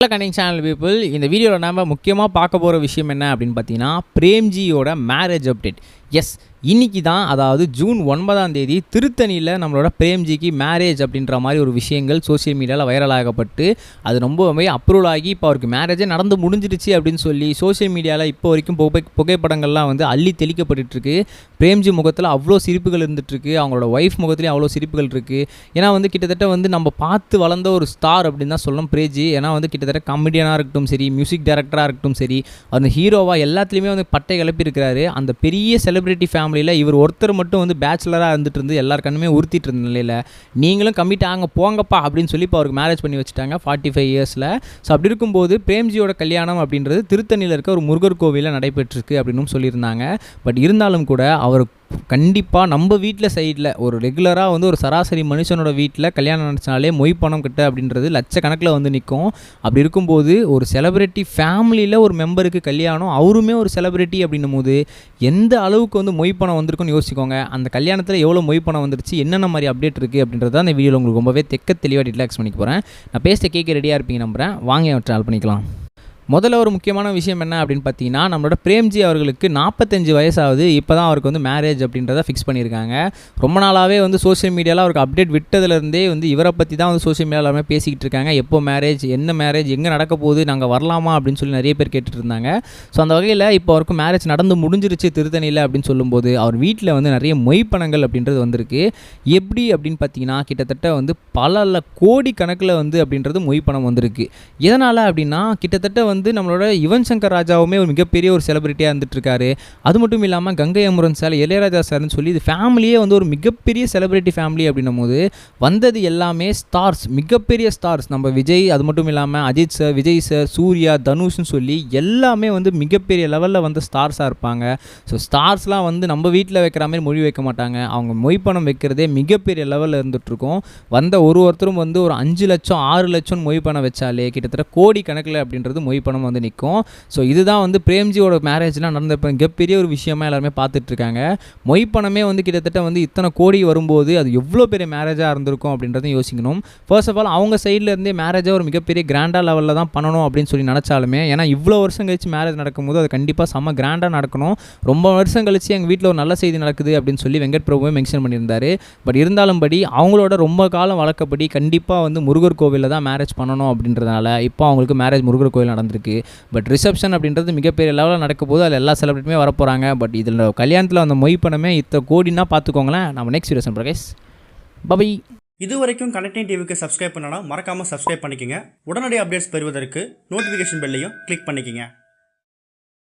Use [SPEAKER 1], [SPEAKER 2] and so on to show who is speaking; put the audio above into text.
[SPEAKER 1] Hello கண்டிங் channel people இந்த வீடியோவில் நம்ம முக்கியமாக பார்க்க போகிற விஷயம் என்ன அப்படின்னு பார்த்தீங்கன்னா பிரேம்ஜியோட மேரேஜ் அப்டேட் எஸ் இன்னைக்கு தான் அதாவது ஜூன் ஒன்பதாம் தேதி திருத்தணியில் நம்மளோட பிரேம்ஜிக்கு மேரேஜ் அப்படின்ற மாதிரி ஒரு விஷயங்கள் சோஷியல் மீடியாவில் வைரலாகப்பட்டு அது ரொம்பவே அப்ரூவல் ஆகி இப்போ அவருக்கு மேரேஜே நடந்து முடிஞ்சிருச்சு அப்படின்னு சொல்லி சோஷியல் மீடியாவில் இப்போ வரைக்கும் புகை புகைப்படங்கள்லாம் வந்து அள்ளி தெளிக்கப்பட்டுருக்கு பிரேம்ஜி முகத்தில் அவ்வளோ சிரிப்புகள் இருந்துகிட்ருக்கு அவங்களோட ஒய்ஃப் முகத்துலேயும் அவ்வளோ சிரிப்புகள் இருக்குது ஏன்னா வந்து கிட்டத்தட்ட வந்து நம்ம பார்த்து வளர்ந்த ஒரு ஸ்டார் அப்படின்னு தான் சொல்லணும் பிரேஜி ஏன்னா வந்து கிட்டத்தட்ட காமெடியனாக இருக்கட்டும் சரி மியூசிக் டைரக்டராக இருக்கட்டும் சரி அந்த ஹீரோவாக எல்லாத்துலேயுமே வந்து பட்டை கிளப்பியிருக்கிறாரு. அந்த பெரிய செலிபிரிட்டி ஃபேமிலியில் இவர் ஒருத்தர் மட்டும் வந்து பேச்சுலராக இருந்துட்டு இருந்து எல்லார் கண்ணுமே உறுத்திட்டு இருந்த நிலையில் நீங்களும் கம்மிட் ஆங்க போங்கப்பா அப்படின்னு சொல்லி இப்போ அவருக்கு மேரேஜ் பண்ணி வச்சுட்டாங்க ஃபார்ட்டி ஃபைவ் இயர்ஸில் ஸோ அப்படி இருக்கும்போது பிரேம்ஜியோட கல்யாணம் அப்படின்றது திருத்தணியில் இருக்க ஒரு முருகர் கோவிலில் நடைபெற்றிருக்கு அப்படின்னு சொல்லியிருந்தாங்க. பட் இருந்தாலும் கூட அவர் கண்டிப்பாக நம்ம வீட்டில் சைடில் ஒரு ரெகுலராக வந்து ஒரு சராசரி மனுஷனோட வீட்டில் கல்யாணம் நினச்சினாலே மொய் பணம் கிட்ட அப்படின்றது லட்சக்கணக்கில் வந்து நிற்கும் அப்படி இருக்கும்போது ஒரு செலிப்ரிட்டி ஃபேமிலியில் ஒரு மெம்பருக்கு கல்யாணம் அவருமே ஒரு செலிப்ரிட்டி அப்படின்னும் போது எந்த அளவுக்கு வந்து மொய் பணம் வந்திருக்குன்னு யோசிக்கோங்க அந்த கல்யாணத்தில் எவ்வளோ மொய் பணம் வந்துருச்சு என்னென்ன மாதிரி அப்டேட் இருக்குது அப்படின்றத அந்த வீடியோவில் உங்களுக்கு ரொம்பவே தெக்க தெளிவாக ரிலாக்ஸ் பண்ணிக்க போகிறேன் நான் பேச கேட்க ரெடியாக இருப்பீங்க நம்புகிறேன் வாங்க ட்ராவல் பண்ணிக்கலாம். முதல்ல ஒரு முக்கியமான விஷயம் என்ன அப்படின்னு பார்த்தீங்கன்னா நம்மளோட பிரேம்ஜி அவர்களுக்கு நாற்பத்தஞ்சு வயசாகுது. இப்போ தான் அவருக்கு வந்து மேரேஜ் அப்படின்றத ஃபிக்ஸ் பண்ணியிருக்காங்க. ரொம்ப நாளாகவே வந்து சோஷியல் மீடியாவில் அவருக்கு அப்டேட் விட்டதுலேருந்தே வந்து இவரை பற்றி தான் வந்து சோஷியல் மீடியாவில் எல்லாமே பேசிக்கிட்டு இருக்காங்க. எப்போ மேரேஜ் என்ன மேரேஜ் எங்கே நடக்க போகுது நாங்கள் வரலாமா அப்படின்னு சொல்லி நிறைய பேர் கேட்டுட்டு இருந்தாங்க. ஸோ அந்த வகையில் இப்போ அவருக்கு மேரேஜ் நடந்து முடிஞ்சிருச்சு திருத்தணியில் அப்படின்னு சொல்லும்போது அவர் வீட்டில் வந்து நிறைய மொய் பணங்கள் அப்படின்றது வந்திருக்கு. எப்படி அப்படின்னு பார்த்தீங்கன்னா கிட்டத்தட்ட வந்து பல கோடி கணக்கில் வந்து அப்படின்றது மொய் பணம் வந்திருக்கு. எதனால் அப்படின்னா கிட்டத்தட்ட வந்து நம்மளோட யுவன் சங்கர் ராஜாவுமே ஒரு மிகப்பெரிய ஒரு செலிபிரிட்டியாக இருந்துட்டு இருக்காரு அது மட்டும் இல்லாமல் கங்கை அமுரன் சார் இளையராஜா சார்னு சொல்லி இது ஃபேமிலியே வந்து ஒரு மிகப்பெரிய செலிபிரிட்டி ஃபேமிலி அப்படின்னும் போது வந்தது எல்லாமே ஸ்டார்ஸ் மிகப்பெரிய ஸ்டார்ஸ் நம்ம விஜய் அது மட்டும் இல்லாமல் அஜித் சார் விஜய் சார் சூர்யா தனுஷ்னு சொல்லி எல்லாமே வந்து மிகப்பெரிய லெவலில் வந்து ஸ்டார்ஸாக இருப்பாங்க. ஸோ ஸ்டார்ஸ்லாம் வந்து நம்ம வீட்டில் வைக்கிற மாதிரி மொழி வைக்க மாட்டாங்க. அவங்க மொய் பணம் வைக்கிறதே மிகப்பெரிய லெவலில் இருந்துகிட்ருக்கோம் வந்த ஒரு ஒருத்தரும் வந்து ஒரு அஞ்சு லட்சம் ஆறு லட்சம் மொய் பணம் வச்சாலே கிட்டத்தட்ட கோடி கணக்கில் அப்படின்றது மொய் பணம் வந்து நிற்கும் ஸோ இதுதான் வந்து பிரேம்ஜியோட மேரேஜ்லாம் நடந்த இப்போ மிகப்பெரிய ஒரு விஷயமா எல்லாருமே பார்த்துட்ருக்காங்க. மொய் பணமே வந்து கிட்டத்தட்ட வந்து இத்தனை கோடி வரும்போது அது எவ்வளோ பெரிய மேரேஜாக இருந்திருக்கும் அப்படின்றதையும் யோசிக்கணும். ஃபர்ஸ்ட் ஆஃப் ஆல் அவங்க சைட்லேருந்தே இருந்தே மேரேஜை ஒரு மிகப்பெரிய கிராண்டாக லெவலில் தான் பண்ணணும் அப்படின்னு சொல்லி நினச்சாலுமே ஏன்னா இவ்வளோ வருஷம் கழிச்சு மேரேஜ் நடக்கும்போது அது கண்டிப்பாக செம்ம கிராண்டாக நடக்கணும். ரொம்ப வருஷம் கழிச்சு எங்கள் வீட்டில் ஒரு நல்ல செய்தி நடக்குது அப்படின்னு சொல்லி வெங்கட் பிரபுவே மென்ஷன் பண்ணியிருந்தாரு. பட் இருந்தாலும் படி அவங்களோட ரொம்ப காலம் வழக்கப்படி கண்டிப்பாக வந்து முருகர் கோவிலில் தான் மேரேஜ் பண்ணணும் அப்படின்றதுனால இப்போ அவங்களுக்கு மேரேஜ் முருகர் கோவில் நடந்திருக்கு பட் ரிசப்ஷன் அப்படின்றது மிகப்பெரிய லெவலில் நடக்கும்போது போது அதில் எல்லா செலிபிரிட்டியுமே வரப்போகிறாங்க பட் இதில் கல்யாணத்தில் அந்த மொய் பணமே இத்தனை கோடினா பார்த்துக்கோங்களேன் நம்ம நெக்ஸ்ட் வீடியோ பிரகேஷ் பபை
[SPEAKER 2] இது வரைக்கும் கனெக்டிங் டிவிக்கு சப்ஸ்கிரைப் பண்ணனா மறக்காமல் சப்ஸ்கிரைப் பண்ணிக்கங்க. உடனடி அப்டேட்ஸ் பெறுவதற்கு நோட்டிஃபிகேஷன் பெல்லையும் கிளிக் பண்ணிக்கங்க.